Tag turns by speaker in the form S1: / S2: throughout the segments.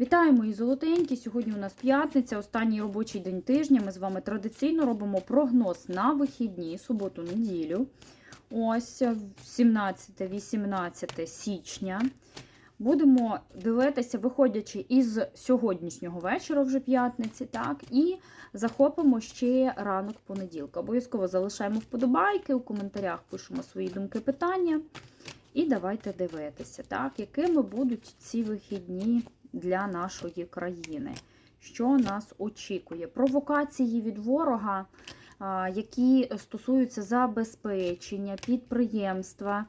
S1: Вітаю, мої золотенькі! Сьогодні у нас п'ятниця, останній робочий день тижня. Ми з вами традиційно робимо прогноз на вихідні, суботу-неділю. Ось 17-18 січня. Будемо дивитися, виходячи із сьогоднішнього вечора, вже п'ятниці, так, і захопимо ще ранок понеділка. Обов'язково залишаємо вподобайки, у коментарях пишемо свої думки, питання. І давайте дивитися, так, якими будуть ці вихідні для нашої країни. Що нас очікує? Провокації від ворога, які стосуються забезпечення, підприємства,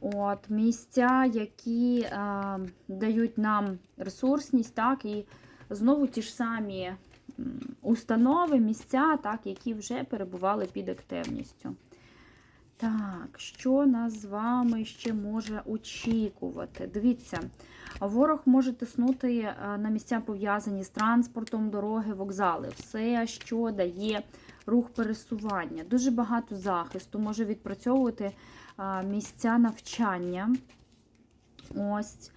S1: от, місця, які а, дають нам ресурсність, так, і знову ті ж самі установи, місця, так, які вже перебували під активністю. Так, що нас з вами ще може очікувати? Дивіться, ворог може тиснути е, на місця пов'язані з транспортом, дороги, вокзали, все, що дає рух пересування. Дуже багато захисту може відпрацьовувати е, місця навчання. Ось.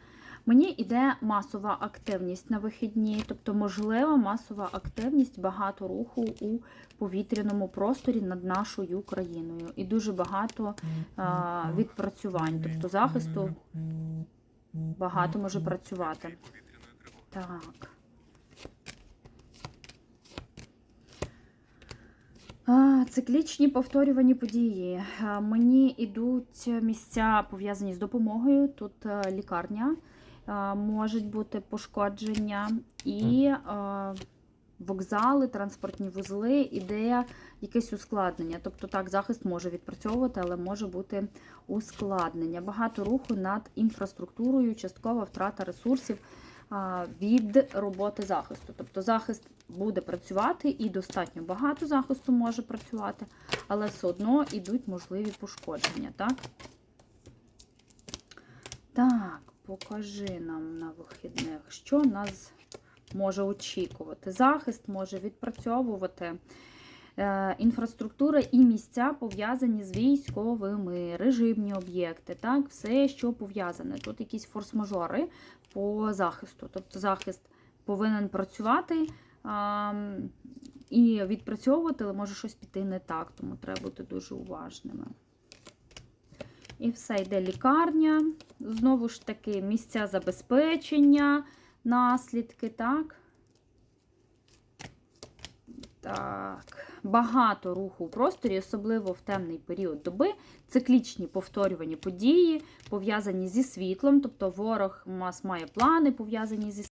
S1: Мені йде масова активність на вихідні, тобто можлива масова активність, багато руху у повітряному просторі над нашою країною. І дуже багато а, відпрацювань, тобто захисту багато може працювати. Так. Циклічні повторювані події. Мені йдуть місця пов'язані з допомогою. Тут е, лікарня, можуть бути пошкодження і вокзали, транспортні вузли, іде якесь ускладнення. Тобто так, захист може відпрацьовувати, але може бути ускладнення. Багато руху над інфраструктурою, часткова втрата ресурсів від роботи захисту. Тобто захист буде працювати і достатньо багато захисту може працювати, але все одно йдуть можливі пошкодження. Так, так покажи нам на вихідних, що нас може очікувати. Захист може відпрацьовувати. е, Інфраструктура і місця пов'язані з військовими, режимні об'єкти, так, все, що пов'язане. Тут якісь форс-мажори по захисту. Тобто захист повинен працювати а, і відпрацьовувати, але може щось піти не так, тому треба бути дуже уважними. І все йде лікарня. Знову ж таки, місця забезпечення, наслідки, так? Так, багато руху у просторі, особливо в темний період доби, циклічні повторювані події, пов'язані зі світлом, тобто ворог у нас має плани пов'язані зі